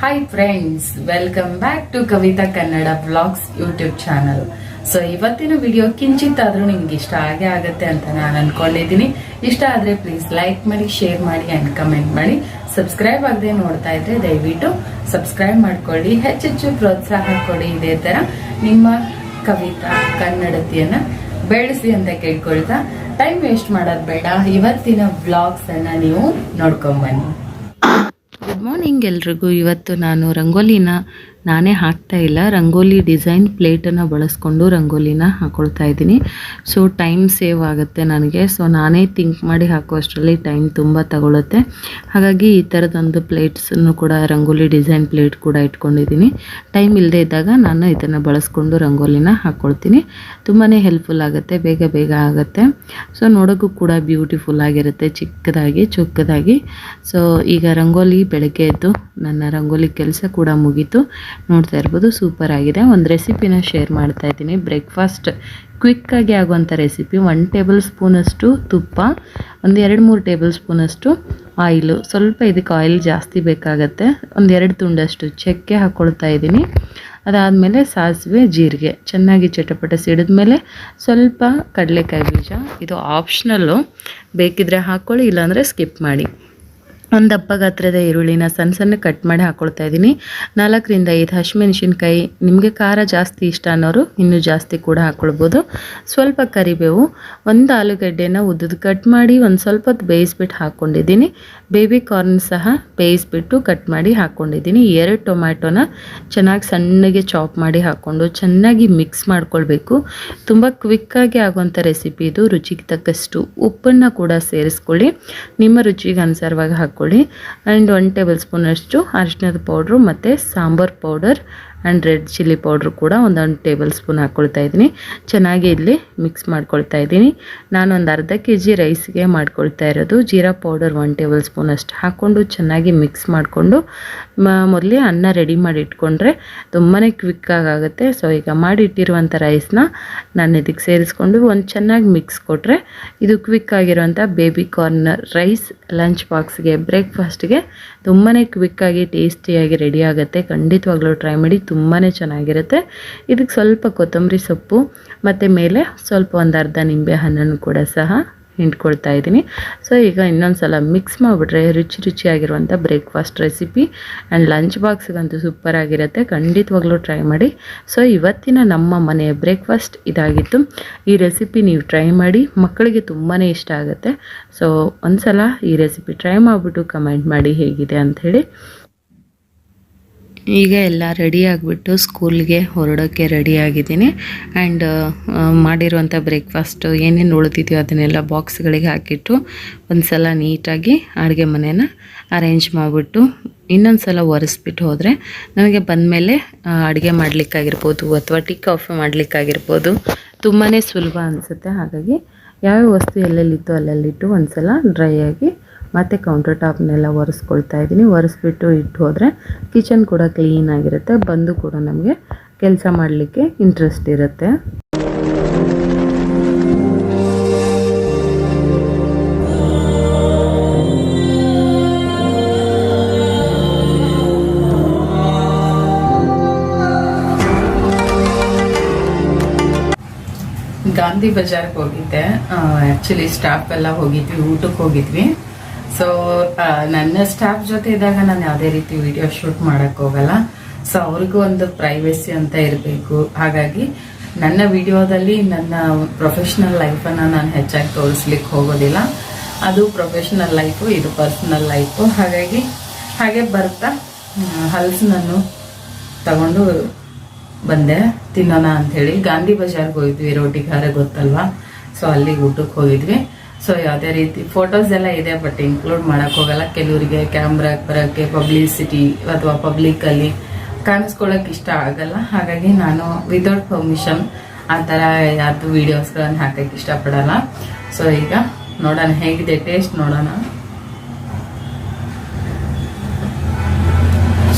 Hi friends welcome back to Kavitha Kannada vlogs YouTube channel so ಇವತ್ತಿನ video ಕಿಂಚಿತ್ ಆದ್ರೂ ನಿಮ್ಗೆ ಇಷ್ಟ ಆಗೇ ಆಗತ್ತೆ ಅಂತ ನಾನು ಅನ್ಕೊಂಡಿದ್ದೀನಿ. ಇಷ್ಟ ಆದ್ರೆ ಪ್ಲೀಸ್ ಲೈಕ್ ಮಾಡಿ ಶೇರ್ ಮಾಡಿ ಅಂಡ್ ಕಮೆಂಟ್ ಮಾಡಿ. ಸಬ್ಸ್ಕ್ರೈಬ್ ಆಗದೆ ನೋಡ್ತಾ ಇದ್ರೆ ದಯವಿಟ್ಟು ಸಬ್ಸ್ಕ್ರೈಬ್ ಮಾಡ್ಕೊಳ್ಳಿ. ಹೆಚ್ಚೆಚ್ಚು ಪ್ರೋತ್ಸಾಹ ಕೊಡಿ ಇದೇ ತರ. ನಿಮ್ಮ ಕವಿತಾ ಕನ್ನಡತಿಯನ್ನ ಬೆಳೆಸಿ ಅಂತ ಕೇಳ್ಕೊಳ್ತಾ. ಟೈಮ್ ವೇಸ್ಟ್ ಮಾಡೋದು ಬೇಡ. ಇವತ್ತಿನ ಬ್ಲಾಗ್ಸ್ ಅನ್ನ ನೀವು ನೋಡ್ಕೊಂಡ್ ಬನ್ನಿ. ಮಾರ್ನಿಂಗ್ ಎಲ್ರಿಗೂ. ಇವತ್ತು ನಾನು ರಂಗೋಲಿನ ನಾನೇ ಹಾಕ್ತಾ ಇಲ್ಲ. ರಂಗೋಲಿ ಡಿಸೈನ್ ಪ್ಲೇಟನ್ನು ಬಳಸ್ಕೊಂಡು ರಂಗೋಲಿನ ಹಾಕ್ಕೊಳ್ತಾ ಇದ್ದೀನಿ. ಸೊ ಟೈಮ್ ಸೇವ್ ಆಗುತ್ತೆ ನನಗೆ. ಸೊ ನಾನೇ ಥಿಂಕ್ ಮಾಡಿ ಹಾಕುವಷ್ಟರಲ್ಲಿ ಟೈಮ್ ತುಂಬ ತಗೊಳುತ್ತೆ. ಹಾಗಾಗಿ ಈ ಥರದೊಂದು ಪ್ಲೇಟ್ಸನ್ನು ಕೂಡ, ರಂಗೋಲಿ ಡಿಸೈನ್ ಪ್ಲೇಟ್ ಕೂಡ ಇಟ್ಕೊಂಡಿದ್ದೀನಿ. ಟೈಮ್ ಇಲ್ಲದೆ ಇದ್ದಾಗ ನಾನು ಇದನ್ನು ಬಳಸ್ಕೊಂಡು ರಂಗೋಲಿನ ಹಾಕ್ಕೊಳ್ತೀನಿ ತುಂಬಾ ಹೆಲ್ಪ್ಫುಲ್ ಆಗುತ್ತೆ, ಬೇಗ ಬೇಗ ಆಗುತ್ತೆ. ಸೊ ನೋಡೋಕ್ಕೂ ಕೂಡ ಬ್ಯೂಟಿಫುಲ್ ಆಗಿರುತ್ತೆ, ಚಿಕ್ಕದಾಗಿ, ಚೊಕ್ಕದಾಗಿ. ಸೊ ಈಗ ರಂಗೋಲಿ ಬೆಳಗ್ಗೆ ಎದ್ದು ನನ್ನ ರಂಗೋಲಿ ಕೆಲಸ ಕೂಡ ಮುಗೀತು. ನೋಡ್ತಾ ಇರ್ಬೋದು ಸೂಪರ್ ಆಗಿದೆ. ಒಂದು ರೆಸಿಪಿನ ಶೇರ್ ಮಾಡ್ತಾ ಇದ್ದೀನಿ. ಬ್ರೇಕ್ಫಾಸ್ಟ್ ಕ್ವಿಕ್ಕಾಗಿ ಆಗುವಂಥ ರೆಸಿಪಿ ಒನ್ ಟೇಬಲ್ ಸ್ಪೂನಷ್ಟು ತುಪ್ಪ, ಒಂದು ಎರಡು ಮೂರು ಟೇಬಲ್ ಸ್ಪೂನಷ್ಟು ಆಯಿಲು ಸ್ವಲ್ಪ ಇದಕ್ಕೆ ಆಯಿಲ್ ಜಾಸ್ತಿ ಬೇಕಾಗತ್ತೆ. ಒಂದು ಎರಡು ತುಂಡಷ್ಟು ಚಕ್ಕೆ ಹಾಕ್ಕೊಳ್ತಾ ಇದ್ದೀನಿ. ಅದಾದಮೇಲೆ ಸಾಸಿವೆ, ಜೀರಿಗೆ. ಚೆನ್ನಾಗಿ ಚಟಪಟ ಸಿಡಿದ್ಮೇಲೆ ಸ್ವಲ್ಪ ಕಡಲೆಕಾಯಿ ಬೀಜ. ಇದು ಆಪ್ಷನಲ್ಲು ಬೇಕಿದ್ರೆ ಹಾಕ್ಕೊಳ್ಳಿ ಇಲ್ಲಾಂದರೆ ಸ್ಕಿಪ್ ಮಾಡಿ. ಒಂದು ದಪ್ಪ ಗಾತ್ರದ ಈರುಳ್ಳಿನ ಸಣ್ಣ ಸಣ್ಣ ಕಟ್ ಮಾಡಿ ಹಾಕ್ಕೊಳ್ತಾ ಇದ್ದೀನಿ. ನಾಲ್ಕರಿಂದ ಐದು ಹಸಿಮೆಣಸಿನ್ಕಾಯಿ. ನಿಮಗೆ ಖಾರ ಜಾಸ್ತಿ ಇಷ್ಟ ಅನ್ನೋರು ಇನ್ನೂ ಜಾಸ್ತಿ ಕೂಡ ಹಾಕ್ಕೊಳ್ಬೋದು ಸ್ವಲ್ಪ ಕರಿಬೇವು, ಒಂದು ಆಲೂಗಡ್ಡೆನ ಉದ್ದದ ಕಟ್ ಮಾಡಿ ಒಂದು ಸ್ವಲ್ಪ ಬೇಯಿಸ್ಬಿಟ್ಟು ಹಾಕ್ಕೊಂಡಿದ್ದೀನಿ ಬೇಬಿ ಕಾರ್ನ್ ಸಹ ಬೇಯಿಸ್ಬಿಟ್ಟು ಕಟ್ ಮಾಡಿ ಹಾಕ್ಕೊಂಡಿದ್ದೀನಿ ಎರಡು ಟೊಮ್ಯಾಟೊನ ಚೆನ್ನಾಗಿ ಸಣ್ಣಗೆ ಚಾಪ್ ಮಾಡಿ ಹಾಕ್ಕೊಂಡು ಚೆನ್ನಾಗಿ ಮಿಕ್ಸ್ ಮಾಡ್ಕೊಳ್ಬೇಕು. ತುಂಬ ಕ್ವಿಕ್ಕಾಗಿ ಆಗುವಂಥ ರೆಸಿಪಿ ಇದು. ರುಚಿಗೆ ತಕ್ಕಷ್ಟು ಉಪ್ಪನ್ನು ಕೂಡ ಸೇರಿಸ್ಕೊಳ್ಳಿ. ನಿಮ್ಮ ರುಚಿಗೆ ಅನುಸಾರವಾಗಿ ಹಾಕ್ಕೊಳ್ಳಿ ಆ್ಯಂಡ್ ಒನ್ ಟೇಬಲ್ ಸ್ಪೂನಷ್ಟು ಅರಿಶಿನದ ಪೌಡ್ರು ಮತ್ತು sambar powder and red chilli powder ಕೂಡ ಒಂದೊಂದು ಟೇಬಲ್ ಸ್ಪೂನ್ ಹಾಕ್ಕೊಳ್ತಾ ಇದ್ದೀನಿ. ಚೆನ್ನಾಗಿ ಇಲ್ಲಿ ಮಿಕ್ಸ್ ಮಾಡ್ಕೊಳ್ತಾ ಇದ್ದೀನಿ. ನಾನು ಒಂದು ಅರ್ಧ ಕೆ ಜಿ ರೈಸ್ಗೆ ಮಾಡ್ಕೊಳ್ತಾ ಇರೋದು. Jeera powder one tablespoon ಅಷ್ಟು ಹಾಕ್ಕೊಂಡು ಚೆನ್ನಾಗಿ ಮಿಕ್ಸ್ ಮಾಡಿಕೊಂಡು ಮೊದಲೇ ಅನ್ನ ರೆಡಿ ಮಾಡಿ ಇಟ್ಕೊಂಡ್ರೆ ತುಂಬಾ ಕ್ವಿಕ್ಕಾಗುತ್ತೆ ಸೊ ಈಗ ಮಾಡಿಟ್ಟಿರುವಂಥ ರೈಸ್ನ ನಾನು ಇದಕ್ಕೆ ಸೇರಿಸ್ಕೊಂಡು ಒಂದು ಚೆನ್ನಾಗಿ ಮಿಕ್ಸ್ ಕೊಟ್ಟರೆ ಇದು ಕ್ವಿಕ್ ಆಗಿರುವಂಥ ಬೇಬಿ ಕಾರ್ನ್ ರೈಸ್ ಲಂಚ್ ಬಾಕ್ಸ್ಗೆ ಬ್ರೇಕ್ಫಾಸ್ಟ್ಗೆ ತುಂಬಾ ಕ್ವಿಕ್ಕಾಗಿ ಟೇಸ್ಟಿಯಾಗಿ ರೆಡಿ ಆಗುತ್ತೆ. ಖಂಡಿತವಾಗ್ಲೂ ಟ್ರೈ ಮಾಡಿ ತುಂಬಾ ಚೆನ್ನಾಗಿರುತ್ತೆ. ಇದಕ್ಕೆ ಸ್ವಲ್ಪ ಕೊತ್ತಂಬರಿ ಸೊಪ್ಪು, ಮತ್ತು ಮೇಲೆ ಸ್ವಲ್ಪ ಒಂದು ಅರ್ಧ ನಿಂಬೆ ಹಣ್ಣನ್ನು ಕೂಡ ಸಹ ಹಿಂಡ್ಕೊಳ್ತಾ ಇದ್ದೀನಿ. ಸೊ ಈಗ ಇನ್ನೊಂದು ಸಲ ಮಿಕ್ಸ್ ಮಾಡಿಬಿಟ್ರೆ ರುಚಿ ರುಚಿಯಾಗಿರುವಂಥ ಬ್ರೇಕ್ಫಾಸ್ಟ್ ರೆಸಿಪಿ ಆ್ಯಂಡ್ ಲಂಚ್ ಬಾಕ್ಸ್ಗಂತೂ ಸೂಪರ್ ಆಗಿರುತ್ತೆ. ಖಂಡಿತವಾಗ್ಲೂ ಟ್ರೈ ಮಾಡಿ. ಸೊ ಇವತ್ತಿನ ನಮ್ಮ ಮನೆಯ ಬ್ರೇಕ್ಫಾಸ್ಟ್ ಇದಾಗಿತ್ತು. ಈ ರೆಸಿಪಿ ನೀವು ಟ್ರೈ ಮಾಡಿ. ಮಕ್ಕಳಿಗೆ ತುಂಬಾ ಇಷ್ಟ ಆಗುತ್ತೆ. ಸೊ ಒಂದು ಸಲ ಈ ರೆಸಿಪಿ ಟ್ರೈ ಮಾಡಿಬಿಟ್ಟು ಕಮೆಂಟ್ ಮಾಡಿ ಹೇಗಿದೆ ಅಂಥೇಳಿ ಈಗ ಎಲ್ಲ ರೆಡಿ ಆಗಿಬಿಟ್ಟು ಸ್ಕೂಲ್ಗೆ ಹೊರಡೋಕ್ಕೆ ರೆಡಿ ಆಗಿದ್ದೀನಿ. ಆ್ಯಂಡ್ ಮಾಡಿರುವಂಥ ಬ್ರೇಕ್ಫಾಸ್ಟು ಏನೇನು ಉಳಿದಿದೆಯೋ ಅದನ್ನೆಲ್ಲ ಬಾಕ್ಸ್ಗಳಿಗೆ ಹಾಕಿಟ್ಟು ಒಂದು ಸಲ ನೀಟಾಗಿ ಅಡುಗೆ ಮನೇನ ಅರೇಂಜ್ ಮಾಡಿಬಿಟ್ಟು ಇನ್ನೊಂದು ಸಲ ಒರೆಸ್ಬಿಟ್ಟು ಹೋದರೆ ನನಗೆ ಬಂದಮೇಲೆ ಅಡುಗೆ ಮಾಡಲಿಕ್ಕಾಗಿರ್ಬೋದು ಅಥವಾ ಟೀ ಕಾಫಿ ಮಾಡಲಿಕ್ಕಾಗಿರ್ಬೋದು ತುಂಬಾ ಸುಲಭ ಅನಿಸುತ್ತೆ. ಹಾಗಾಗಿ ಯಾವ್ಯಾವ ವಸ್ತು ಎಲ್ಲೆಲ್ಲಿತ್ತು ಅಲ್ಲಲ್ಲಿಟ್ಟು ಒಂದು ಸಲ ಡ್ರೈ ಆಗಿ ಮತ್ತು ಕೌಂಟರ್ ಟಾಪ್ನೆಲ್ಲ ಒರೆಸ್ಕೊಳ್ತಾ ಇದ್ದೀನಿ. ಒರೆಸ್ಬಿಟ್ಟು ಇಟ್ಟು ಹೋದರೆ ಕಿಚನ್ ಕೂಡ ಕ್ಲೀನ್ ಆಗಿರುತ್ತೆ. ಬಂದು ಕೂಡ ನಮಗೆ ಕೆಲಸ ಮಾಡಲಿಕ್ಕೆ ಇಂಟ್ರೆಸ್ಟ್ ಇರುತ್ತೆ. ಗಾಂಧಿ ಬಜಾರ್ಗೆ ಹೋಗಿದ್ದೆ. ಆ್ಯಕ್ಚುಲಿ ಸ್ಟಾಫ್ ಎಲ್ಲ ಹೋಗಿದ್ವಿ, ಊಟಕ್ಕೆ ಹೋಗಿದ್ವಿ. ಸೊ ನನ್ನ ಸ್ಟಾಫ್ ಜೊತೆ ಇದ್ದಾಗ ನಾನು ಯಾವುದೇ ರೀತಿ ವಿಡಿಯೋ ಶೂಟ್ ಮಾಡಕ್ ಹೋಗಲ್ಲ. ಸೊ ಅವ್ರಿಗೂ ಒಂದು ಪ್ರೈವೇಸಿ ಅಂತ ಇರಬೇಕು. ಹಾಗಾಗಿ ನನ್ನ ವಿಡಿಯೋದಲ್ಲಿ ನನ್ನ ಪ್ರೊಫೆಷನಲ್ ಲೈಫನ್ನು ನಾನು ಹೆಚ್ಚಾಗಿ ತೋರಿಸ್ಲಿಕ್ಕೆ ಹೋಗೋದಿಲ್ಲ. ಅದು ಪ್ರೊಫೆಷನಲ್ ಲೈಫು ಇದು ಪರ್ಸನಲ್ ಲೈಫು ಹಾಗಾಗಿ ಹಾಗೆ ಬರ್ತಾ ನಾನು ತಗೊಂಡು ಬಂದೆ. ತಿನ್ನೋಣ ಅಂಥೇಳಿ ಗಾಂಧಿ ಬಜಾರ್ಗೆ ಹೋಗಿದ್ವಿ ರೋಟಿಗಾರ ಗೊತ್ತಲ್ವಾ? ಸೊ ಅಲ್ಲಿಗೆ ಊಟಕ್ಕೆ ಹೋಗಿದ್ವಿ. ಸೊ ಯಾವುದೇ ರೀತಿ. ಫೋಟೋಸ್ ಎಲ್ಲ ಇದೆ ಬಟ್ ಇನ್ಕ್ಲೂಡ್ ಹೋಗಲ್ಲ. ಕೆಲವರಿಗೆ ಕ್ಯಾಮ್ರಾಗೆ ಬರೋಕ್ಕೆ ಪಬ್ಲಿಸಿಟಿ ಅಥವಾ ಪಬ್ಲಿಕ್ಕಲ್ಲಿ ಕಾಣಿಸ್ಕೊಳ್ಳೋಕೆ ಇಷ್ಟ ಆಗಲ್ಲ. ಹಾಗಾಗಿ ನಾನು ವಿತೌಟ್ ಪರ್ಮಿಷನ್ ಆ ಥರ ಯಾವುದು ವಿಡಿಯೋಸ್ಗಳನ್ನು ಹಾಕೋಕ್ಕೆ ಇಷ್ಟಪಡಲ್ಲ. ಸೊ ಈಗ ನೋಡೋಣ, ಹೇಗಿದೆ ಟೇಸ್ಟ್ ನೋಡೋಣ.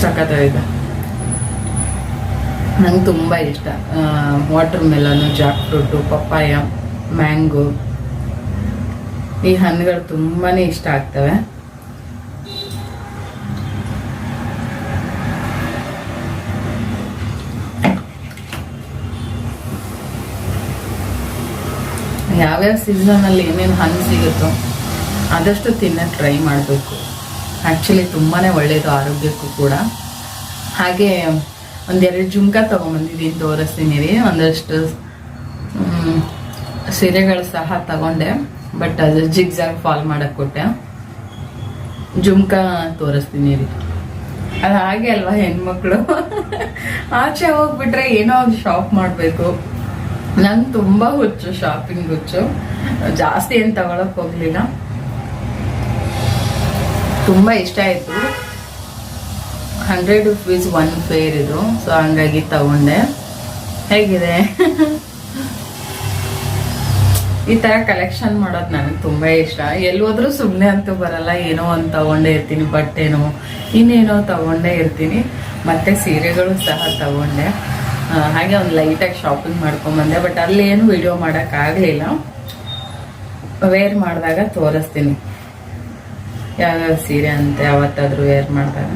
ಸಖತ್ತಾಗಿದೆ. ನಂಗೆ ತುಂಬ ಇಷ್ಟ. Watermelon jackfruit papaya mango ಈ ಹಣ್ಣುಗಳು ತುಂಬಾ ಇಷ್ಟ ಆಗ್ತವೆ. ಯಾವ್ಯಾವ ಸೀಸನಲ್ಲಿ ಏನೇನು ಹಣ್ಣು ಸಿಗುತ್ತೋ ಆದಷ್ಟು ತಿನ್ನೋಕ್ಕೆ ಟ್ರೈ ಮಾಡಬೇಕು. ಆ್ಯಕ್ಚುಲಿ ತುಂಬಾ ಒಳ್ಳೆಯದು ಆರೋಗ್ಯಕ್ಕೂ ಕೂಡ. ಹಾಗೆ ಒಂದೆರಡು ಜುಮ್ಕ ತೊಗೊಂಬಂದಿದ್ದೀನಿ ತೋರಿಸ್ತೀನಿ ರೀ. ಒಂದಷ್ಟು ಸೀರೆಗಳು ಸಹ ತಗೊಂಡೆ. ಬಟ್ ಅದು ಜಿಗ್ಜಾಗ್ ಫಾಲ್ ಮಾಡಕ್ ಕೊಟ್ಟೆ. ಜುಮ್ಕ ತೋರಿಸ್ತೀನಿ ರೀ. ಅದು ಹಾಗೆ ಅಲ್ವಾ ಹೆಣ್ಮಕ್ಳು? ಆಚೆ ಹೋಗ್ಬಿಟ್ರೆ ಏನೋ ಒಂದು ಶಾಪ್ ಮಾಡಬೇಕು. ನಂಗೆ ತುಂಬ ಹುಚ್ಚು ಶಾಪಿಂಗ್ ಹುಚ್ಚು. ಜಾಸ್ತಿ ಏನು ತಗೊಳಕ್ ಹೋಗ್ಲಿಲ್ಲ. ತುಂಬ ಇಷ್ಟ ಆಯಿತು. ಹಂಡ್ರೆಡ್ ರುಪೀಸ್ ಒನ್ ಫೇರ್ ಇದು. ಸೊ ಹಂಗಾಗಿ ತಗೊಂಡೆ. ಹೇಗಿದೆ? ಈ ತರ ಕಲೆಕ್ಷನ್ ಮಾಡೋದು ನನಗೆ ತುಂಬಾ ಇಷ್ಟ. ಎಲ್ಲೋದ್ರೂ ಸುಮ್ಮನೆ ಅಂತೂ ಬರಲ್ಲ, ಏನೋ ಒಂದು ತಗೊಂಡೇ ಇರ್ತೀನಿ, ಬಟ್ಟೆನೋ, ಇನ್ನೇನೋ ತಗೊಂಡೇ ಇರ್ತೀನಿ. ಮತ್ತೆ ಸೀರೆಗಳು ಸಹ ತಗೊಂಡೆ. ಹಾಗೆ ಒಂದು ಲೈಟಾಗಿ ಶಾಪಿಂಗ್ ಮಾಡ್ಕೊಂಬಂದೆ ಬಟ್ ಅಲ್ಲಿ ಏನು ವಿಡಿಯೋ ಮಾಡೋಕ್ಕಾಗಲಿಲ್ಲ ವೇರ್ ಮಾಡಿದಾಗ ತೋರಿಸ್ತೀನಿ. ಯಾವ್ಯಾವ ಸೀರೆ ಅಂತ ಯಾವತ್ತಾದರೂ ವೇರ್ ಮಾಡಿದಾಗ.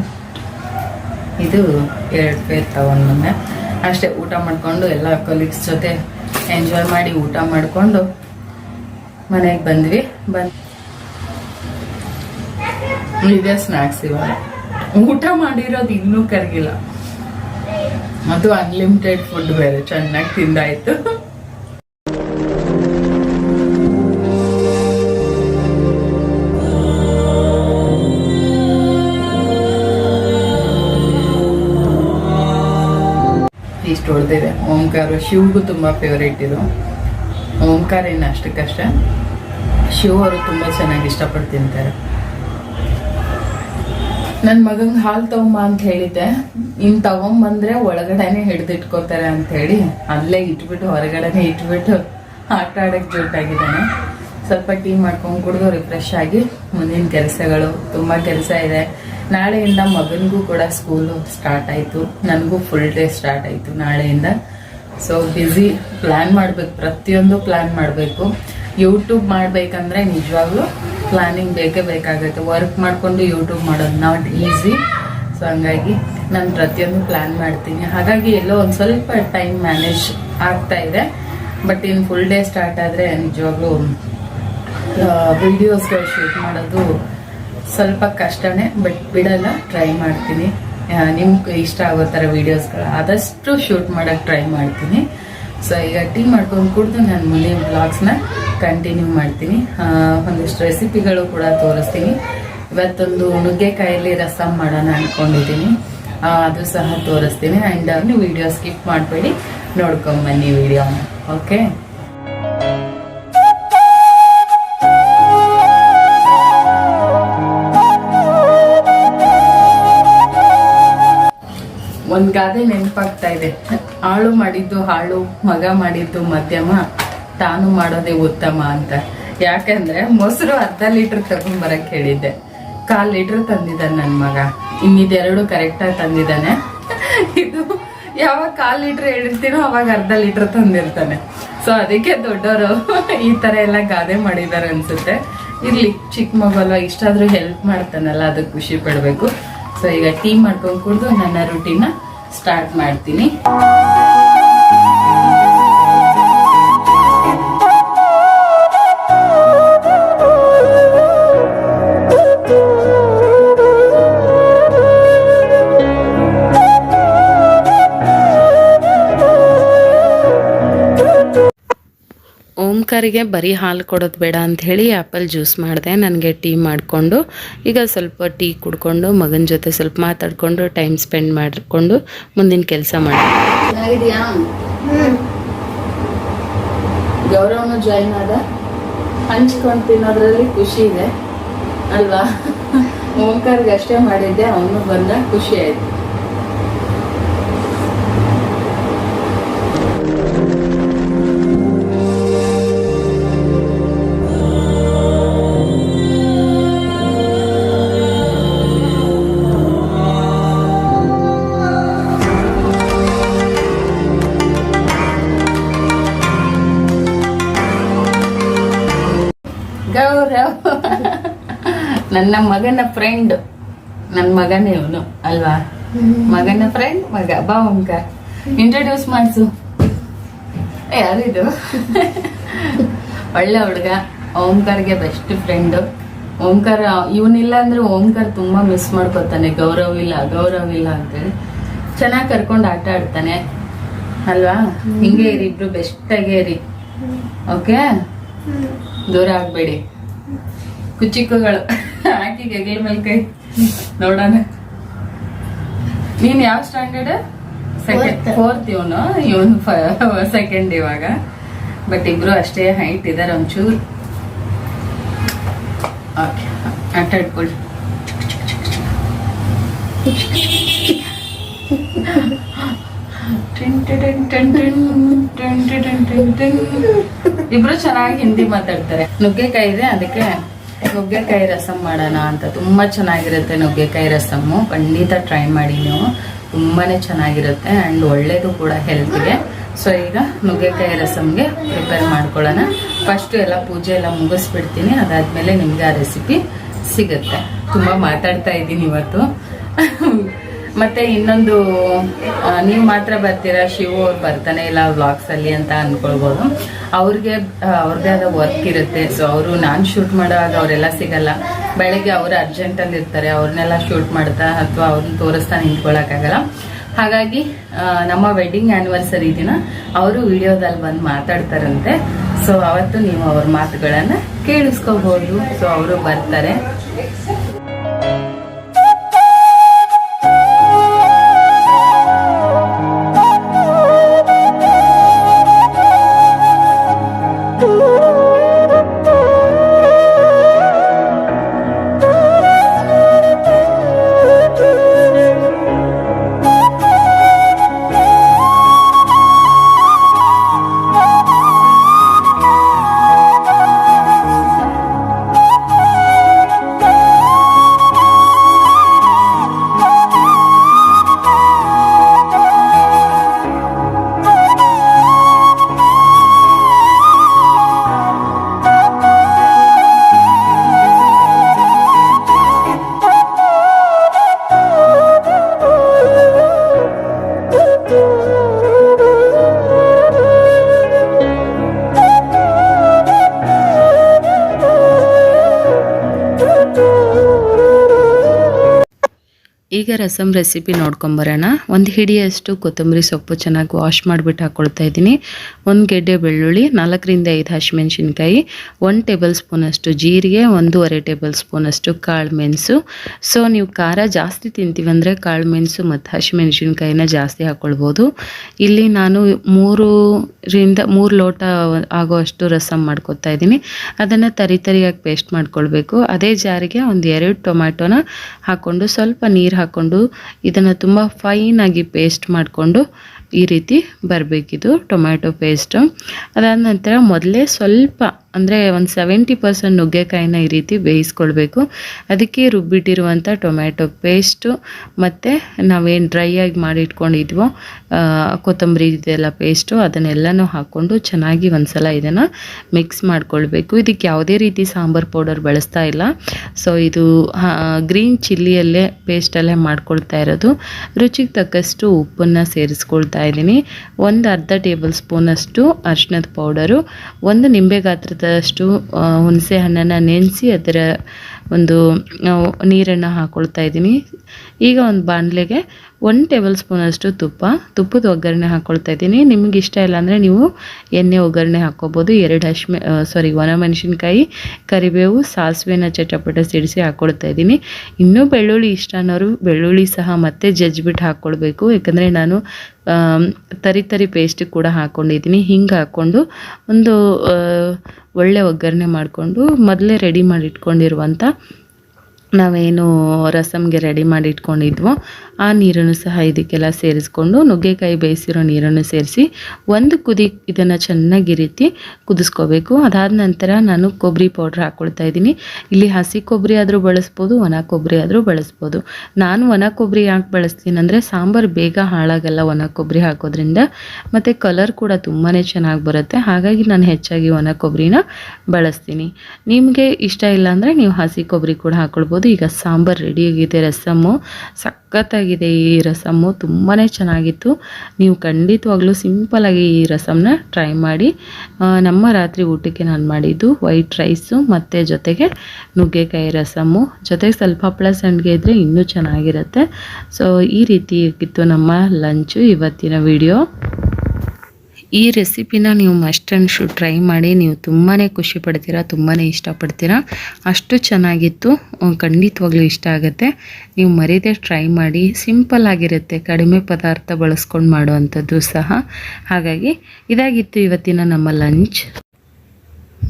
ಇದು ಎರಡು ಪೇರ್ ತಗೊಂಡು ಬಂದೆ. ಅಷ್ಟೇ ಊಟ ಮಾಡ್ಕೊಂಡು ಎಲ್ಲ ಕೊಲೀಗ್ಸ್ ಜೊತೆ ಎಂಜಾಯ್ ಮಾಡಿ ಊಟ ಮಾಡಿಕೊಂಡು ಮನೆಗೆ ಬಂದ್ವಿ. ಬಂದ್ ಇದೆ ಸ್ನಾಕ್ಸ್ ಇವಾಗ. ಊಟ ಮಾಡಿರೋದು ಇನ್ನೂ ಕರಗಿಲ್ಲ. ಅದು ಅನ್ಲಿಮಿಟೆಡ್ ಫುಡ್ ಬೇರೆ, ಚೆನ್ನಾಗಿ ತಿಂದಾಯ್ತು. ಇಷ್ಟು ಹೊಡೆದಿದೆ ಓಂಕಾರ, ಶಿವಗೂ ತುಂಬ ಫೇವ್ರೇಟ್ ಇದು. ಓಂಕಾರ ಏನು ಅಷ್ಟಕ್ಕಷ್ಟೇ. ಶಿವ್ ಅವರು ತುಂಬ ಚೆನ್ನಾಗಿ ಇಷ್ಟಪಟ್ಟು ತಿಂತಾರೆ ನನ್ನ ಮಗಂಗೆ ಹಾಲು ತಗೊಂಬ ಅಂತ ಹೇಳಿದ್ದೆ. ಇನ್ನು ತಗೊಂಬಂದ್ರೆ ಒಳಗಡೆನೆ ಹಿಡ್ದಿಟ್ಕೋತಾರೆ ಅಂತ ಹೇಳಿ ಅಲ್ಲೇ ಇಟ್ಬಿಟ್ಟು, ಹೊರಗಡೆನೆ ಇಟ್ಬಿಟ್ಟು ಆಟ ಆಡಕ್ಕೆ ಜೋಟಾಗಿದ್ದಾನೆ ಸ್ವಲ್ಪ ಟೀ ಮಾಡ್ಕೊಂಡು ಕುಡಿದು ರಿಫ್ರೆಶ್ ಆಗಿ ಮುಂದಿನ ಕೆಲಸಗಳು ತುಂಬ ಕೆಲಸ ಇದೆ. ನಾಳೆಯಿಂದ ಮಗನಿಗೂ ಕೂಡ ಸ್ಕೂಲು ಸ್ಟಾರ್ಟ್ ಆಯಿತು. ನನಗೂ ಫುಲ್ ಡೇ ಸ್ಟಾರ್ಟ್ ಆಯಿತು ನಾಳೆಯಿಂದ. ಸೊ ಬ್ಯುಸಿ ಪ್ಲ್ಯಾನ್ ಮಾಡಬೇಕು, ಪ್ರತಿಯೊಂದು ಪ್ಲ್ಯಾನ್ ಮಾಡಬೇಕು. ಯೂಟ್ಯೂಬ್ ಮಾಡಬೇಕಂದ್ರೆ ನಿಜವಾಗ್ಲೂ ಪ್ಲಾನಿಂಗ್ ಬೇಕೇ ಬೇಕಾಗುತ್ತೆ. ವರ್ಕ್ ಮಾಡಿಕೊಂಡು ಯೂಟ್ಯೂಬ್ ಮಾಡೋದು ನಾಟ್ ಈಸಿ ಸೊ ಹಂಗಾಗಿ ನಾನು ಪ್ರತಿಯೊಂದು ಪ್ಲ್ಯಾನ್ ಮಾಡ್ತೀನಿ. ಹಾಗಾಗಿ ಎಲ್ಲೋ ಒಂದು ಸ್ವಲ್ಪ ಟೈಮ್ ಮ್ಯಾನೇಜ್ ಆಗ್ತಾ ಇದೆ. ಬಟ್ ಇನ್ನು ಫುಲ್ ಡೇ ಸ್ಟಾರ್ಟ್ ಆದರೆ ನಿಜವಾಗ್ಲೂ ವಿಡಿಯೋಸ್ಗಳು ಶೂಟ್ ಮಾಡೋದು ಸ್ವಲ್ಪ ಕಷ್ಟನೇ ಬಟ್ ಬಿಡಲ್ಲ ಟ್ರೈ ಮಾಡ್ತೀನಿ. ನಿಮ್ಗೆ ಇಷ್ಟ ಆಗೋ ಥರ ವೀಡಿಯೋಸ್ಗಳು ಆದಷ್ಟು ಶೂಟ್ ಮಾಡೋಕ್ಕೆ ಟ್ರೈ ಮಾಡ್ತೀನಿ. ಸೊ ಈಗ ಟೀ ಮಾಡ್ಕೊಂಡು ಕುಡಿದು ನಾನು ಮುಂದಿನ ಬ್ಲಾಗ್ಸ್ನ ಕಂಟಿನ್ಯೂ ಮಾಡ್ತೀನಿ. ಒಂದಿಷ್ಟು ರೆಸಿಪಿಗಳು ಕೂಡ ತೋರಿಸ್ತೀನಿ. ಇವತ್ತೊಂದು ನುಗ್ಗೆಕಾಯಲ್ಲಿ ರಸಂ ಮಾಡೋಣ ಅನ್ಕೊಂಡಿದ್ದೀನಿ. ಆ, ಅದು ಸಹ ತೋರಿಸ್ತೀನಿ. ಆ್ಯಂಡ್ ನೀವು ವಿಡಿಯೋ ಸ್ಕಿಪ್ ಮಾಡಬೇಡಿ. ನೋಡ್ಕೊಂಬನ್ನಿ ವಿಡಿಯೋನ ಓಕೆ ಒಂದು ಗಾದೆ ನೆನಪಾಗ್ತಾ ಇದೆ. ಆಳು ಮಾಡಿದ್ದು ಹಾಳು ಮಗ ಮಾಡಿದ್ದು ಮಧ್ಯಮ. ತಾನು ಮಾಡೋದೇ ಉತ್ತಮ ಅಂತ. ಯಾಕಂದ್ರೆ ಮೊಸರು ಅರ್ಧ ಲೀಟರ್ ತಗೊಂಡ್ಬರಕ್ ಹೇಳಿದ್ದೆ. ಕಾಲ್ ಲೀಟರ್ ತಂದಿದ್ದಾನೆ ನನ್ ಮಗ. ಇನ್ನಿದೆರಡು ಕರೆಕ್ಟಾಗಿ ತಂದಿದ್ದಾನೆ. ಇದು ಯಾವಾಗ ಕಾಲ್ ಲೀಟರ್ ಹೇಳಿರ್ತೀನೋ ಅವಾಗ ಅರ್ಧ ಲೀಟರ್ ತಂದಿರ್ತಾನೆ. ಸೊ ಅದಕ್ಕೆ ದೊಡ್ಡವರು ಈ ತರ ಎಲ್ಲ ಗಾದೆ ಮಾಡಿದ್ದಾರೆ ಅನ್ಸುತ್ತೆ. ಇರ್ಲಿ, ಚಿಕ್ಕ ಮಗು ಇಷ್ಟಾದ್ರೂ ಹೆಲ್ಪ್ ಮಾಡ್ತಾನಲ್ಲ, ಅದಕ್ಕೆ ಖುಷಿ ಪಡ್ಬೇಕು. ಸೊ ಈಗ ಟೀ ಮಾಡ್ಕೊಂಡು ಕುಡಿದು ನನ್ನ ರುಟೀನ ಸ್ಟಾರ್ಟ್ ಮಾಡ್ತೀನಿ. ಓಂಕಾರಿಗೆ ಬರೀ ಹಾಲು ಕೊಡೋದು ಬೇಡ ಅಂತ ಹೇಳಿ ಆ್ಯಪಲ್ ಜ್ಯೂಸ್ ಮಾಡಿದೆ. ನನಗೆ ಟೀ ಮಾಡಿಕೊಂಡು ಈಗ ಸ್ವಲ್ಪ ಟೀ ಕುಡ್ಕೊಂಡು ಮಗನ ಜೊತೆ ಸ್ವಲ್ಪ ಮಾತಾಡಿಕೊಂಡು ಟೈಮ್ ಸ್ಪೆಂಡ್ ಮಾಡಿಕೊಂಡು ಮುಂದಿನ ಕೆಲಸ ಮಾಡಿ ಗೌರವನು ಜಾಯಿನ್ ಆದ? ಹಂಚ್ಕೊಂಡು ತಿನ್ನೋದ್ರಲ್ಲಿ ಖುಷಿ ಇದೆ ಅಲ್ವಾ? ಓಂಕಾರ್ಗೆ ಅಷ್ಟೇ ಮಾಡಿದ್ದೆ ಅವನು ಬಂದ ಖುಷಿ ಆಯ್ತು. ನನ್ನ ಮಗನ ಫ್ರೆಂಡ್ ನನ್ನ ಮಗನೇ ಇವನು ಅಲ್ವಾ? ಮಗನ ಫ್ರೆಂಡ್ ಮಗ. ಬಾ ಓಂಕ ಇಂಟ್ರೊಡ್ಯೂಸ್ ಮಾಡಿಸು. ಯಾರಿದು? ಒಳ್ಳೆ ಹುಡುಗ. ಓಂಕಾರ್ಗೆ ಬೆಸ್ಟ್ ಫ್ರೆಂಡು ಓಂಕಾರ ಇವನಿಲ್ಲ ಅಂದ್ರೆ ಓಂಕಾರ್ ತುಂಬಾ ಮಿಸ್ ಮಾಡ್ಕೊತಾನೆ. ಗೌರವ ಇಲ್ಲ ಗೌರವ ಇಲ್ಲ ಅಂತೇಳಿ ಚೆನ್ನಾಗಿ ಕರ್ಕೊಂಡು ಆಟ ಆಡ್ತಾನೆ. ಅಲ್ವಾ? ಹಿಂಗೆ ಇರಿ ಇಬ್ರು ಬೆಸ್ಟ್ ಆಗೇ ಇರಿ. ಓಕೆ ದೂರ ಆಗ್ಬೇಡಿ. ಕುಚಿಕ್ಕುಗಳು ಹಾಕಿ ಗಗಲ್ ಮೇಲೆ ಕೈ. ನೋಡೋಣ. ನೀನ್ ಯಾವ ಸ್ಟ್ಯಾಂಡರ್ಡ್ ಸೆಕೆಂಡ್ ಫೋರ್ತ್ ಇವನು ಇವನು ಸೆಕೆಂಡ್ ಇವಾಗ. ಬಟ್ ಇಬ್ರು ಅಷ್ಟೇ ಹೈಟ್ ಇದಾರೆ ಒಂಚೂರು. ಓಕೆ ಆಟಾಡ್ಕೊಳ್ಳಿ ಇಬ್ರು ಚೆನ್ನಾಗಿ ಹಿಂದಿ ಮಾತಾಡ್ತಾರೆ. ನುಗ್ಗೆಕಾಯಿ ಇದೆ ಅದಕ್ಕೆ ನುಗ್ಗೆಕಾಯಿ ರಸಂ ಮಾಡೋಣ ಅಂತ ತುಂಬ ಚೆನ್ನಾಗಿರುತ್ತೆ ನುಗ್ಗೆಕಾಯಿ ರಸಮ್ಮು. ಖಂಡಿತ ಟ್ರೈ ಮಾಡಿ ನೀವು. ತುಂಬಾ ಚೆನ್ನಾಗಿರುತ್ತೆ ಆ್ಯಂಡ್ ಒಳ್ಳೆಯದು ಕೂಡ ಹೆಲ್ತ್ಗೆ ಸೊ ಈಗ ನುಗ್ಗೆಕಾಯಿ ರಸಮ್ಗೆ ಪ್ರಿಪೇರ್ ಮಾಡ್ಕೊಳ್ಳೋಣ. ಫಸ್ಟು ಎಲ್ಲ ಪೂಜೆ ಎಲ್ಲ ಮುಗಿಸ್ಬಿಡ್ತೀನಿ. ಅದಾದಮೇಲೆ ನಿಮಗೆ ಆ ರೆಸಿಪಿ ಸಿಗುತ್ತೆ. ತುಂಬ ಮಾತಾಡ್ತಾ ಇದ್ದೀನಿ ಇವತ್ತು. ಮತ್ತೆ ಇನ್ನೊಂದು ನೀವು ಮಾತ್ರ ಬರ್ತೀರಾ? ಶಿವು ಅವ್ರು ಬರ್ತಾನೆ ಇಲ್ಲ ಬ್ಲಾಗ್ಸ್ ಅಲ್ಲಿ ಅಂತ ಅನ್ಕೊಳ್ಬೋದು. ಅವ್ರಿಗೆ ಅವ್ರದೇ ಆದ ವರ್ಕ್ ಇರುತ್ತೆ. ಸೊ ಅವರು ನಾನು ಶೂಟ್ ಮಾಡುವಾಗ ಅವರೆಲ್ಲ ಸಿಗಲ್ಲ. ಬೆಳಗ್ಗೆ ಅವರು ಅರ್ಜೆಂಟ್ ಅಲ್ಲಿ ಇರ್ತಾರೆ. ಅವ್ರನ್ನೆಲ್ಲ ಶೂಟ್ ಮಾಡ್ತಾ ಅಥವಾ ಅವ್ರನ್ನ ತೋರಿಸ್ತಾ ನಿಂತ್ಕೊಳ್ಳೋಕ್ಕಾಗಲ್ಲ ಹಾಗಾಗಿ ನಮ್ಮ ವೆಡ್ಡಿಂಗ್ ಆನಿವರ್ಸರಿ ದಿನ ಅವರು ವಿಡಿಯೋದಲ್ಲಿ ಬಂದು ಮಾತಾಡ್ತಾರಂತೆ. ಸೊ ಅವತ್ತು ನೀವು ಅವ್ರ ಮಾತುಗಳನ್ನ ಕೇಳಿಸ್ಕೋಬಹುದು ಸೊ ಅವರು ಬರ್ತಾರೆ. ಈಗ ರಸಮ್ ರೆಸಿಪಿ ನೋಡ್ಕೊಂಬರೋಣ. ಒಂದು ಹಿಡಿಯಷ್ಟು ಕೊತ್ತಂಬರಿ ಸೊಪ್ಪು ಚೆನ್ನಾಗಿ ವಾಶ್ ಮಾಡಿಬಿಟ್ಟು ಹಾಕ್ಕೊಳ್ತಾ ಇದ್ದೀನಿ. ಒಂದು ಗೆಡ್ಡೆ ಬೆಳ್ಳುಳ್ಳಿ, ನಾಲ್ಕರಿಂದ ಐದು ಹಸಿಮೆಣ್ಸಿನ್ಕಾಯಿ, ಒಂದು ಟೇಬಲ್ ಸ್ಪೂನಷ್ಟು ಜೀರಿಗೆ, ಒಂದೂವರೆ ಟೇಬಲ್ ಸ್ಪೂನಷ್ಟು ಕಾಳು ಮೆಣಸು ಸೊ ನೀವು ಖಾರ ಜಾಸ್ತಿ ತಿಂತೀವಿ ಅಂದರೆ ಕಾಳು ಮೆಣಸು ಮತ್ತು ಹಸಿಮೆಣ್ಸಿನ್ಕಾಯಿನ ಜಾಸ್ತಿ ಹಾಕ್ಕೊಳ್ಬೋದು ಇಲ್ಲಿ ನಾನು ಮೂರರಿಂದ, ಮೂರು ಲೋಟ ಆಗೋಷ್ಟು ರಸಮ್ ಮಾಡ್ಕೊತಾ ಇದ್ದೀನಿ. ಅದನ್ನು ತರಿ ತರಿಯಾಗಿ ಪೇಸ್ಟ್ ಮಾಡ್ಕೊಳ್ಬೇಕು. ಅದೇ ಜಾರಿಗೆ ಒಂದು ಎರಡು ಟೊಮ್ಯಾಟೊನ ಹಾಕ್ಕೊಂಡು ಸ್ವಲ್ಪ ನೀರು ಹಾಕ್ಕೊಂಡು ಇದನ್ನು ತುಂಬ ಫೈನಾಗಿ ಪೇಸ್ಟ್ ಮಾಡಿಕೊಂಡು ಈ ರೀತಿ ಬರಬೇಕಿದು ಟೊಮ್ಯಾಟೊ ಪೇಸ್ಟು ಅದಾದ ನಂತರ ಮೊದಲೇ ಸ್ವಲ್ಪ ಅಂದರೆ ಒಂದು ಸೆವೆಂಟಿ ಪರ್ಸೆಂಟ್ ನುಗ್ಗೆಕಾಯಿನ ಈ ರೀತಿ ಬೇಯಿಸ್ಕೊಳ್ಬೇಕು. ಅದಕ್ಕೆ ರುಬ್ಬಿಟ್ಟಿರುವಂಥ ಟೊಮ್ಯಾಟೊ ಪೇಸ್ಟು, ಮತ್ತು ನಾವೇನು ಡ್ರೈ ಆಗಿ ಮಾಡಿಟ್ಕೊಂಡಿದ್ವೋ ಕೊತ್ತಂಬರಿ ಇದೆಲ್ಲ ಪೇಸ್ಟು ಅದನ್ನೆಲ್ಲನೂ ಹಾಕ್ಕೊಂಡು ಚೆನ್ನಾಗಿ ಒಂದ್ಸಲ ಇದನ್ನು ಮಿಕ್ಸ್ ಮಾಡ್ಕೊಳ್ಬೇಕು. ಇದಕ್ಕೆ ಯಾವುದೇ ರೀತಿ ಸಾಂಬಾರು ಪೌಡರ್ ಬಳಸ್ತಾ ಇಲ್ಲ. ಸೊ ಇದು ಗ್ರೀನ್ ಚಿಲ್ಲಿಯಲ್ಲೇ ಪೇಸ್ಟಲ್ಲೇ ಮಾಡ್ಕೊಳ್ತಾ ಇರೋದು. ರುಚಿಗೆ ತಕ್ಕಷ್ಟು ಉಪ್ಪನ್ನು ಸೇರಿಸ್ಕೊಳ್ತಾ ಇದ್ದೀನಿ. ಒಂದು ಅರ್ಧ ಟೇಬಲ್ ಸ್ಪೂನಷ್ಟು ಅರ್ಶಿನದ ಪೌಡರು, ಒಂದು ನಿಂಬೆ ಗಾತ್ರದಷ್ಟು ಆ, ಹುಣಸೆ ಹಣ್ಣನ್ನು ನೆನೆಸಿ ಅದರ ಒಂದು ನೀರನ್ನು ಹಾಕ್ಕೊಳ್ತಾ ಇದ್ದೀನಿ. ಈಗ ಒಂದು ಬಾಣಲೆಗೆ ಒನ್ ಟೇಬಲ್ ಸ್ಪೂನಷ್ಟು ತುಪ್ಪ ತುಪ್ಪದ ಒಗ್ಗರಣೆ ಹಾಕ್ಕೊಳ್ತಾ ಇದ್ದೀನಿ. ನಿಮಗೆ ಇಷ್ಟ ಇಲ್ಲ ಅಂದರೆ ನೀವು ಎಣ್ಣೆ ಒಗ್ಗರಣೆ ಹಾಕ್ಕೋಬೋದು. ಎರಡು ಹಶ್ಮೆ ಸಾರಿ ಒಣಮೆಣಸಿನ್ಕಾಯಿ ಕರಿಬೇವು ಸಾಸಿವೆನ ಚಟಪಟ ಸಿಡಿಸಿ ಹಾಕ್ಕೊಳ್ತಾ ಇದ್ದೀನಿ. ಇನ್ನೂ ಬೆಳ್ಳುಳ್ಳಿ ಇಷ್ಟ ಅನ್ನೋರು ಬೆಳ್ಳುಳ್ಳಿ ಸಹ ಮತ್ತೆ ಜಜ್ಜಿಬಿಟ್ಟು ಹಾಕ್ಕೊಳ್ಬೇಕು ಯಾಕಂದರೆ ನಾನು ತರಿ ತರಿ ಪೇಸ್ಟ್ ಕೂಡ ಹಾಕ್ಕೊಂಡಿದ್ದೀನಿ ಹಿಂಗೆ ಹಾಕ್ಕೊಂಡು ಒಂದು ಒಳ್ಳೆ ಒಗ್ಗರಣೆ ಮಾಡಿಕೊಂಡು ಮೊದಲೇ ರೆಡಿ ಮಾಡಿ ಇಟ್ಕೊಂಡಿರುವಂಥ ನಾವೇನು ರಸಮ್ಗೆ ರೆಡಿ ಮಾಡಿ ಇಟ್ಕೊಂಡಿದ್ವೋ ಆ ನೀರನ್ನು ಸಹ ಇದಕ್ಕೆಲ್ಲ ಸೇರಿಸ್ಕೊಂಡು ನುಗ್ಗೆಕಾಯಿ ಬೇಯಿಸಿರೋ ನೀರನ್ನು ಸೇರಿಸಿ ಒಂದು ಕುದಿ ಇದನ್ನು ಚೆನ್ನಾಗಿ ರೀತಿ ಕುದಿಸ್ಕೋಬೇಕು. ಅದಾದ ನಂತರ ನಾನು ಕೊಬ್ಬರಿ ಪೌಡ್ರ್ ಹಾಕ್ಕೊಳ್ತಾ ಇದ್ದೀನಿ. ಇಲ್ಲಿ ಹಸಿ ಕೊಬ್ಬರಿ ಆದರೂ ಬಳಸ್ಬೋದು, ಒಣ ಕೊಬ್ಬರಿ ಆದರೂ ಬಳಸ್ಬೋದು. ನಾನು ಒಣ ಕೊಬ್ಬರಿ ಯಾಕೆ ಬಳಸ್ತೀನಿ ಅಂದರೆ ಸಾಂಬಾರು ಬೇಗ ಹಾಳಾಗಲ್ಲ ಒಣ ಕೊಬ್ಬರಿ ಹಾಕೋದ್ರಿಂದ. ಮತ್ತು ಕಲರ್ ಕೂಡ ತುಂಬಾ ಚೆನ್ನಾಗಿ ಬರುತ್ತೆ. ಹಾಗಾಗಿ ನಾನು ಹೆಚ್ಚಾಗಿ ಒಣ ಕೊಬ್ಬರಿನ ಬಳಸ್ತೀನಿ. ನಿಮಗೆ ಇಷ್ಟ ಇಲ್ಲ ಅಂದರೆ ನೀವು ಹಸಿ ಕೊಬ್ಬರಿ ಕೂಡ ಹಾಕ್ಕೊಳ್ಬೋದು ನೋಡ್ಬೋದು. ಈಗ ಸಾಂಬಾರು ರೆಡಿಯಾಗಿದೆ ರಸಮ್ಮು ಸಖತ್ತಾಗಿದೆ ಈ ರಸಮ್ಮು ತುಂಬಾ ಚೆನ್ನಾಗಿತ್ತು. ನೀವು ಖಂಡಿತವಾಗ್ಲೂ ಸಿಂಪಲಾಗಿ ಈ ರಸಮ್ನ ಟ್ರೈ ಮಾಡಿ. ನಮ್ಮ ರಾತ್ರಿ ಊಟಕ್ಕೆ ನಾನು ಮಾಡಿದ್ದು ವೈಟ್ ರೈಸು ಮತ್ತು ಜೊತೆಗೆ ನುಗ್ಗೆಕಾಯಿ ರಸಮ್ಮು ಜೊತೆಗೆ ಸ್ವಲ್ಪ ಹಪ್ಪಳ ಸಂಡಿಗೆ ಇದ್ದರೆ ಇನ್ನೂ ಚೆನ್ನಾಗಿರುತ್ತೆ. ಸೊ ಈ ರೀತಿ ಇತ್ತು ನಮ್ಮ ಲಂಚು ಇವತ್ತಿನ ವಿಡಿಯೋ ಈ ರೆಸಿಪಿನ ನೀವು ಮಸ್ಟ್ ಆ್ಯಂಡ್ ಶುಡ್ ಟ್ರೈ ಮಾಡಿ ನೀವು ತುಂಬಾ ಖುಷಿ ಪಡ್ತೀರಾ ತುಂಬಾ ಇಷ್ಟಪಡ್ತೀರಾ, ಅಷ್ಟು ಚೆನ್ನಾಗಿತ್ತು ಖಂಡಿತವಾಗ್ಲೂ ಇಷ್ಟ ಆಗುತ್ತೆ. ನೀವು ಮರೀದೆ ಟ್ರೈ ಮಾಡಿ ಸಿಂಪಲ್ ಆಗಿರುತ್ತೆ, ಕಡಿಮೆ ಪದಾರ್ಥ ಬಳಸ್ಕೊಂಡು ಮಾಡುವಂಥದ್ದು ಸಹ. ಹಾಗಾಗಿ, ಇದಾಗಿತ್ತು ಇವತ್ತಿನ ನಮ್ಮ ಲಂಚ್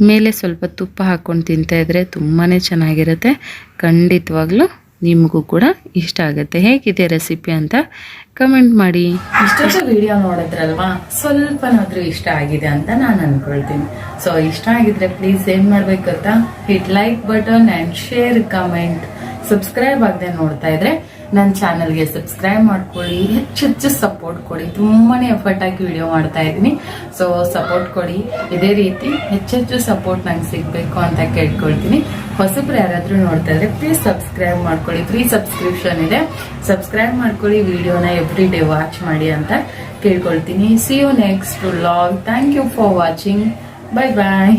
ಮೇಲೆ ಸ್ವಲ್ಪ ತುಪ್ಪ ಹಾಕ್ಕೊಂಡು ತಿಂತಾಯಿದ್ರೆ ತುಂಬಾ ಚೆನ್ನಾಗಿರುತ್ತೆ. ಖಂಡಿತವಾಗ್ಲೂ ನಿಮಗೂ ಕೂಡ ಇಷ್ಟ ಆಗುತ್ತೆ. ಹೇಗಿದೆ ರೆಸಿಪಿ ಅಂತ ಕಮೆಂಟ್ ಮಾಡಿ. ಇಷ್ಟೊಂದು ವಿಡಿಯೋ ನೋಡಿದ್ರಲ್ವಾ? ಸ್ವಲ್ಪನಾದ್ರೂ ಇಷ್ಟ ಆಗಿದೆ ಅಂತ ನಾನು ಅನ್ಕೊಳ್ತೀನಿ. ಸೊ ಇಷ್ಟ ಆಗಿದ್ರೆ ಪ್ಲೀಸ್ ಏನ್ ಮಾಡ್ಬೇಕು ಅಂತ hit like button and share comment subscribe ಆಗದೆ ನೋಡ್ತಾ ಇದ್ರೆ ನನ್ನ ಚಾನಲ್ಗೆ ಸಬ್ಸ್ಕ್ರೈಬ್ ಮಾಡ್ಕೊಳ್ಳಿ. ಹೆಚ್ಚು ಹೆಚ್ಚು ಸಪೋರ್ಟ್ ಕೊಡಿ. ತುಂಬಾನೇ ಎಫರ್ಟ್ ಆಗಿ ವಿಡಿಯೋ ಮಾಡ್ತಾ ಇದ್ದೀನಿ. ಸೊ ಸಪೋರ್ಟ್ ಕೊಡಿ. ಇದೇ ರೀತಿ ಹೆಚ್ಚೆಚ್ಚು ಸಪೋರ್ಟ್ ನಂಗೆ ಸಿಗಬೇಕು ಅಂತ ಕೇಳ್ಕೊಳ್ತೀನಿ. ಹೊಸಬ್ರು ಯಾರಾದ್ರೂ ನೋಡ್ತಾ ಇದ್ರೆ ಪ್ಲೀಸ್ ಸಬ್ಸ್ಕ್ರೈಬ್ ಮಾಡ್ಕೊಳ್ಳಿ. ಫ್ರೀ ಸಬ್ಸ್ಕ್ರಿಪ್ಷನ್ ಇದೆ. ಸಬ್ಸ್ಕ್ರೈಬ್ ಮಾಡ್ಕೊಳ್ಳಿ. ವಿಡಿಯೋನ ಎವ್ರಿ ಡೇ ವಾಚ್ ಮಾಡಿ ಅಂತ ಕೇಳ್ಕೊಳ್ತೀನಿ. See you next vlog thank you for watching bye bye